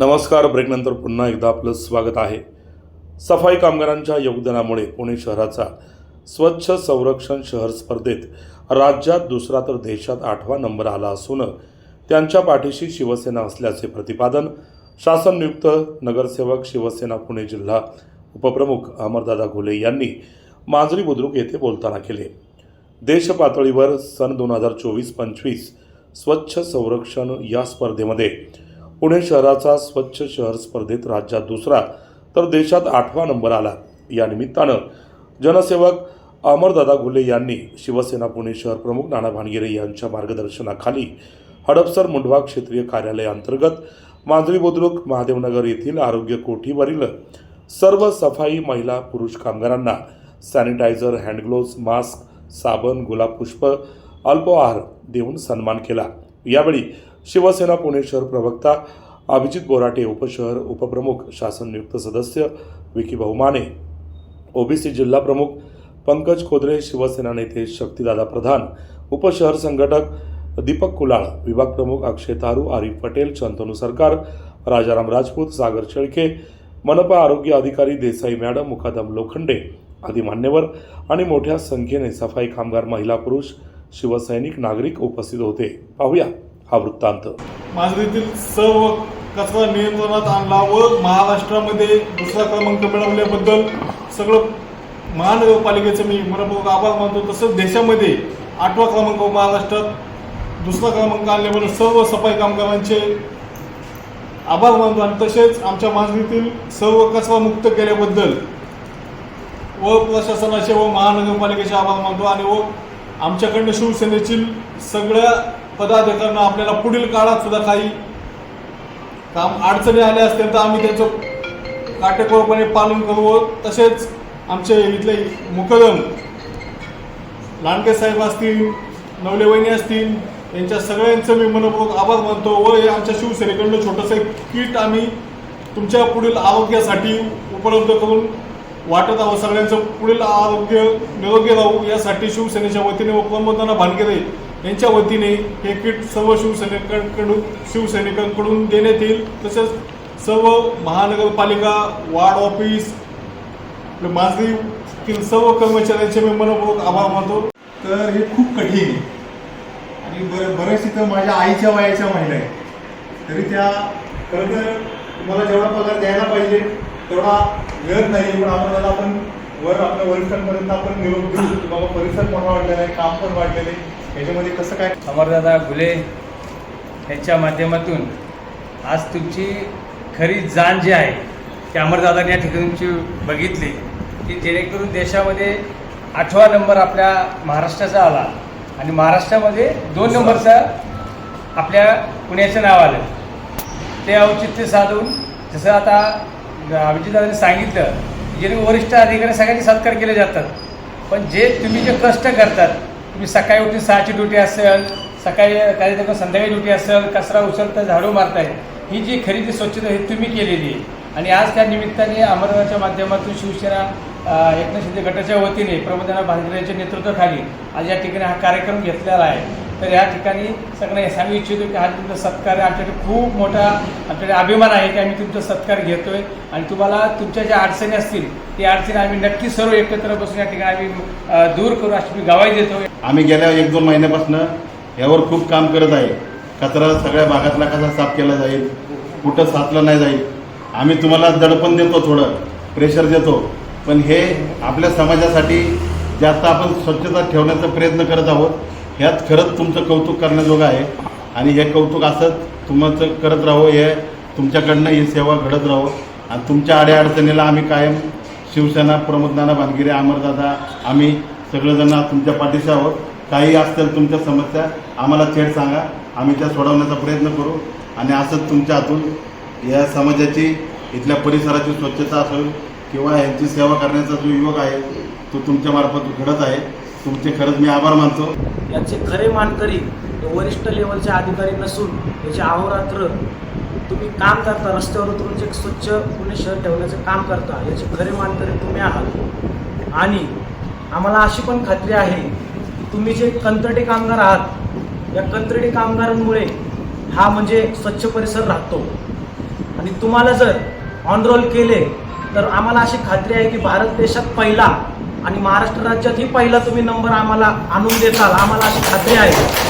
नमस्कार ब्रेकनंतर पुन्हा एकदा आपलं स्वागत आहे. सफाई कामगारांच्या योगदानामुळे पुणे शहराचा स्वच्छ संरक्षण शहर स्पर्धेत राज्यात दुसरा तर देशात आठवा नंबर आला असून त्यांच्या पाठीशी शिवसेना असल्याचे प्रतिपादन शासन नियुक्त नगरसेवक शिवसेना पुणे जिल्हा उपप्रमुख अमरदादा घुले यांनी मांजरी बुद्रुक येथे बोलताना केले. देश पातळीवर सन दोन हजार चोवीस पंचवीस स्वच्छ संरक्षण या स्पर्धेमध्ये पुणे शहराचा स्वच्छ शहर स्पर्धेत राज्यात दुसरा तर देशात आठवा नंबर आला. या निमित्तानं जनसेवक अमरदादा घुले यांनी शिवसेना पुणे शहर प्रमुख नाना भानगिरे यांच्या मार्गदर्शनाखाली हडपसर मुंडवा क्षेत्रीय कार्यालयाअंतर्गत मांजरी बुद्रुक महादेवनगर येथील आरोग्य कोठीवरील सर्व सफाई महिला पुरुष कामगारांना सॅनिटायझर हँडग्लोव्ज मास्क साबण गुलाब पुष्प अल्पहार देऊन सन्मान केला. यावेळी शिवसेना पुणे शहर प्रवक्ता अभिजित बोराटे उपशहर उपप्रमुख शासन नियुक्त सदस्य विकी बहुमाने ओबीसी जिल्हा प्रमुख पंकज खोदरे शिवसेना नेते शक्तीदादा प्रधान उपशहर संघटक दीपक कुलाळ विभाग प्रमुख अक्षय तारू आरिफ पटेल शंतनू सरकार राजाराम राजपूत सागर शेळके मनपा आरोग्य अधिकारी देसाई मॅडम मुकादम लोखंडे आदी मान्यवर आणि मोठ्या संख्येने सफाई कामगार महिला पुरुष शिवसैनिक नागरिक उपस्थित होते. पाहूया. हा वृत्तांत. मांजरीतील सर्व कचरा नियंत्रणात आणला व महाराष्ट्रामध्ये दुसरा क्रमांक मिळवल्याबद्दल सगळं महानगरपालिकेचं मी मनपूर्वक आभार मानतो. तसंच देशामध्ये आठवा क्रमांक व महाराष्ट्रात दुसरा क्रमांक आणल्याबद्दल सर्व सफाई कामगारांचे आभार मानतो. आणि तसेच आमच्या मांजरीतील सर्व कचरा मुक्त केल्याबद्दल व प्रशासनाचे व महानगरपालिकेचे आभार मानतो. आणि व आमच्याकडनं शिवसेनेतील सगळ्या पदाधिकाऱ्यांना आपल्याला पुढील काळात सुद्धा काही काम अडचणी आल्या असतील तर आम्ही त्याचं काटेकोरपणे पालन करू व तसेच आमचे इथले मुकदम लांडगे साहेब असतील नवले वहिनी असतील यांच्या सगळ्यांचं मी मनपूर्वक आभार मानतो व हे आमच्या शिवसेनेकडनं छोटंसं एक किट आम्ही तुमच्या पुढील आरोग्यासाठी उपलब्ध करून वाटत आहोत. सगळ्यांचं पुढील आरोग्य निरोगी राहू यासाठी शिवसेनेच्या वतीने व प्रमोदाना भानगरे यांच्या वतीने हे किट सर्व शिवसैनिकांकडून शिवसैनिकांकडून देण्यात येईल. तसेच सर्व महानगरपालिका वार्ड ऑफिस माझी सर्व कर्मचाऱ्यांचे मी मनपूर्वक आभार मानतो. तर हे खूप कठीण आहे. आणि बर बरेच इथं माझ्या आईच्या वयाच्या महिला आहेत. तरी त्या खरं तर तुम्हाला जेवढा पगार द्यायला पाहिजे तेवढा मिळत नाही पण आम्हाला आपण वर आपल्या वरिष्ठांपर्यंत आपण निरोप देऊ बाबा परिसर पण वाढलेला आहे काम पण वाढलेलं आहे. याच्यामध्ये कसं काय? अमरदादा घुले यांच्या माध्यमातून आज तुमची खरी जाण जी आहे ती अमरदादांनी या ठिकाणी तुमची बघितली की जेणेकरून देशामध्ये आठवा नंबर आपल्या महाराष्ट्राचा आला आणि महाराष्ट्रामध्ये दोन नंबरचा आपल्या पुण्याचं नाव आलं. ते औचित्य साधून जसं आता अभिजितदादांनी सांगितलं की जेणे वरिष्ठ अधिकारी सगळ्यांनी सत्कार केले जातात. पण जे तुम्ही जे कष्ट करतात तुम्ही सकाळी उठून सहाची ड्युटी असेल सकाळी काही संध्याकाळी ड्युटी असेल कचरा उचलता झाडू मारताय. ही जी खरेदी स्वच्छता ही तुम्ही केलेली आहे. आणि आज त्या निमित्ताने अमरनाथच्या माध्यमातून शिवसेना अ, एकनाथ शिंदे गटाच्या वतीने प्रबोधना भानगरे यांच्या नेतृत्वाखाली आज या ठिकाणी हा कार्यक्रम घेतलेला आहे. तर या ठिकाणी सगळं हे सांगू इच्छितो की हा तुमचा सत्कार आहे. आमच्याकडे खूप मोठा आमच्याकडे अभिमान आहे की आम्ही तुमचा सत्कार घेतोय. आणि तुम्हाला तुमच्या ज्या अडचणी असतील त्या अडचणी आम्ही नक्की सर्व एकत्र बसून या ठिकाणी आम्ही दूर करू अशी मी गवाही देतो आम्ही गेल्या एक दोन महिन्यापासून यावर खूप काम करत आहे. कचरा सगळ्या भागातला कसा साफ केला जाईल. कुठं साचलं नाही जाईल. आम्ही तुम्हाला दडपण देतो थोडं प्रेशर देतो. पण हे आपल्या समाजासाठी जास्त आपण स्वच्छता ठेवण्याचा प्रयत्न करत आहोत ह्यात खरंच तुमचं कौतुक करण्याजोगं आहे. आणि हे कौतुक असंच तुमचं करत राहो हे तुमच्याकडनं ही सेवा घडत राहो. आणि तुमच्या अडेअडचणीला आम्ही कायम शिवसेना प्रमोदनाना भानगिरे अमरदादा आम्ही सगळेजण तुमच्या पाठीशी आहोत. काही असतील तुमच्या समस्या आम्हाला थेट सांगा. आम्ही त्या सोडवण्याचा प्रयत्न करू. आणि असंच तुमच्या हातून या समाजाची इथल्या परिसराची स्वच्छता असेल किंवा यांची सेवा करण्याचा जो योग आहे तो तुमच्या मार्फत घडत आहे. तुमचे खरंच मी आभार मानतो. याचे खरे मानकरी वरिष्ठ लेवलचे अधिकारी नसून याचे अहोरात्र तुम्ही काम करता. रस्त्यावर उतरून जे स्वच्छ पुणे शहर ठेवण्याचं काम करता याचे खरे मानकरी तुम्ही आहात. आणि आम्हाला अशी पण खात्री आहे तुम्ही जे कंत्राटी कामगार आहात या कंत्राटी कामगारांमुळे हा म्हणजे स्वच्छ परिसर राहतो. आणि तुम्हाला जर ऑनरोल केले तर आम्हाला अशी खात्री आहे की भारत देशात पहिला आणि महाराष्ट्र राज्यातही पहिला तुम्ही नंबर आम्हाला आणून देताल. आम्हाला अशी खात्री आहे.